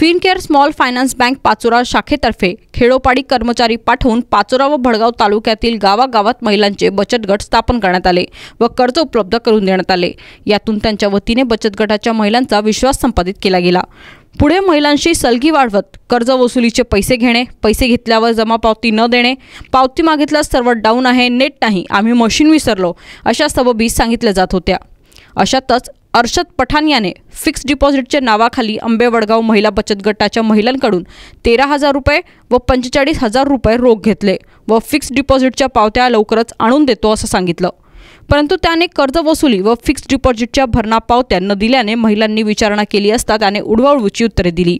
Fincare small finance bank Pachora शाखेतर्फे खेडोपाडी कर्मचारी पाठवून पाचोरा व भडगाव तालुक्यातील गावागावात महिलांचे बचत गट स्थापन करण्यात आले व कर्ज उपलब्ध करून देण्यात आले. यातून त्यांच्या वतीने बचत गटाच्या महिलांचा विश्वास संपादित केला गेला. पुढे महिलांशी सलगी वाढवत कर्ज वसुलीचे पैसे घेणे पैसे घेतल्यावर जमा पावती न देणे पावती मागितल्यास सर्व डाऊन आहे नेट नाही आम्ही मशीन विसरलो अशा सबबी सांगितल्या जात होत्या. अशातच अर्शद पठाण याने फिक्स डिपॉझिटच्या नावाखाली आंबेवडगाव महिला बचत गटाच्या महिलांकडून तेरा हजार रुपये व पंचेचाळीस हजार रुपये रोख घेतले व फिक्स डिपॉझिटच्या पावत्या लवकरच आणून देतो असं सांगितलं. परंतु त्याने कर्ज वसुली व फिक्स डिपॉझिटच्या भरणा पावत्या न दिल्याने महिलांनी विचारणा केली असता त्याने उडवाउडवीची उत्तरे दिली.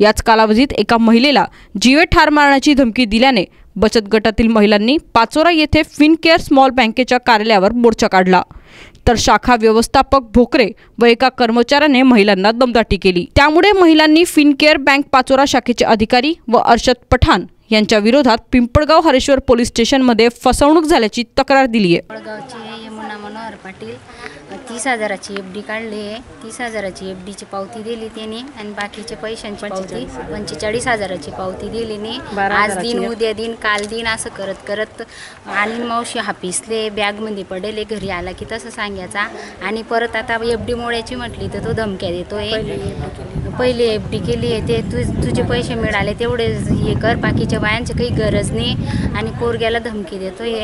याच कालावधीत एका महिलेला जीवे ठार मारण्याची धमकी दिल्याने बचत गटातील महिलांनी पाचोरा येथे फिनकेअर स्मॉल बँकेच्या कार्यालयावर मोर्चा काढला. तर शाखा व्यवस्थापक भोकरे व एका कर्मचाऱ्याने महिलांना दमदाटी केली. त्यामुळे महिलांनी फिनकेअर बँक पाचोरा शाखेचे अधिकारी व अर्षद पठाण यांच्या विरोधात पिंपळगाव हरेश्वर पोलीस स्टेशनमध्ये फसवणूक झाल्याची तक्रार दिली आहे मनोहर पाटील तीस हजाराची एफ डी काढली आहे. तीस हजाराची एफ डीची पावती दिली त्याने आणि बाकीचे पैशांची पावती पंचेचाळीस हजाराची पावती दिली नाही आज दिन उद्या दिन काल दिन असं करत करत आणि मावशी हापिसले बॅगमध्ये पडेले घरी आला की तसं सांगायचा. आणि परत आता एफ डी मोडायची म्हटली तर तो धमक्या देतोय. पहिले एफ डी केली. आहे. ते तु तुझे पैसे मिळाले तेवढे हे कर. बाकीच्या बायांची काही गरज नाही. आणि पोरग्याला धमकी देतोय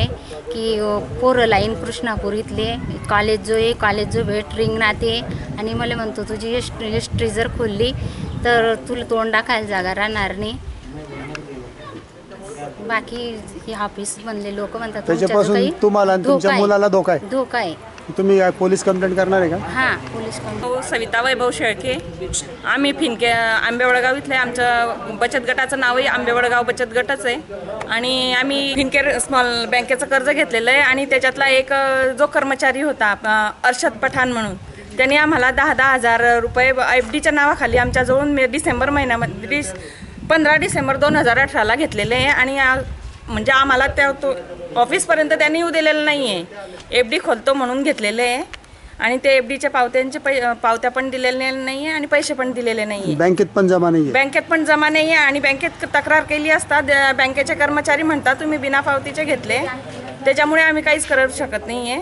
की अ, पोरं लाईन कृष्णापूर इथले कॉलेज जो आहे कॉलेज जो भेट रिंगणात आहे आणि मला म्हणतो तुझी हिस्ट्री हिस्ट्री जर खोलली तर तुला तोंड टाकायला जागा राहणार नाही. बाकी हे ऑफिस म्हणले लोक म्हणतात त्याच्यापासून तुम्हाला आणि तुमच्या धोका. मुलाला धोका आहे. धोका आहे. तुम्ही पोलीस कंप्लेंट करणार आहे का? हां पोलीस कंप्लेंट हो सविता वैभव शेळके. आम्ही फिनके आंबेवडगाव इथले आमचं बचत गटाचं नावही आंबेवडगाव बचत गटच आहे. आणि आम्ही फिनकेअर स्मॉल बँकेचं कर्ज घेतलेलं आहे आणि त्याच्यातला एक अ, जो कर्मचारी होता अ, पठाण म्हणून त्यांनी आम्हाला दहा दहा हजार रुपये एफ डीच्या नावाखाली आमच्याजवळून मे डिसेंबर महिन्यामध्ये डिस पंधरा डिसेंबर दोन हजार अठराला घेतलेले आहे. आणि आ- म्हणजे आम्हाला त्या तो ऑफिसपर्यंत त्यांनी येऊ दिलेलं नाही आहे एफ डी खोलतो म्हणून घेतलेले आहे. आणि ते एफ डीच्या पावत्यांचे पै पावत्या पण दिलेले नाही आहे आणि पैसे पण दिलेले नाही आहे बँकेत पण जमा नाही बँकेत पण जमा नाही आहे आणि बँकेत तक्रार केली असता बँकेचे कर्मचारी म्हणतात तुम्ही बिना पावतीचे घेतले. त्याच्यामुळे आम्ही काहीच करू शकत नाही आहे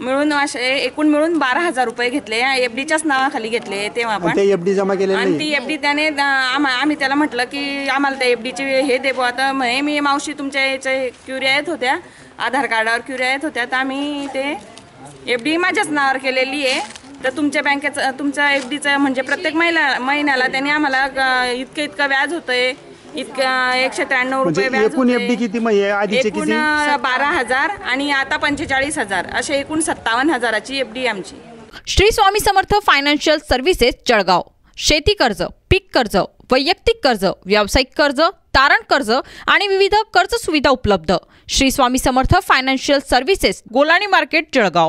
मिळून असे एकूण मिळून बारा हजार रुपये घेतले. एफ डीच्याच नावाखाली घेतले तेव्हा आणि आपण ते एफ डी जमा केलेले आणि नाही. ती एफ डी त्याने द- आम्हा आम्ही त्याला म्हटलं की आम्हाला त्या एफ डीचे हे दे बुवा. आता म्हणे मी मावशी तुमच्या याच्या क्युऱ्या येत होत्या. आधार कार्डावर क्युऱ्या येत होत्या. तर आम्ही ते एफ डी माझ्याच नावावर केलेली आहे. तर तुमच्या बँकेचं तुमच्या एफ डीचं म्हणजे प्रत्येक महिला महिन्याला त्यांनी आम्हाला इतकं इतकं व्याज होतंय. इतकं एकशे त्र्याण्णव म्हणजे रुपये व्याज एकूण डी किती? मग हे आधीचे एकूण किती? अ, बारा हजार आणि आता पंचेचाळीस हजार. असे एकूण सत्तावन्न हजाराची एफ डी आमची. Shri Swami Samarth financial services Jalgaon. शेती कर्ज पीक कर्ज वैयक्तिक कर्ज व्यावसायिक कर्ज तारण कर्ज आणि विविध कर्ज सुविधा उपलब्ध. Shri Swami Samarth financial services Golani market Jalgaon.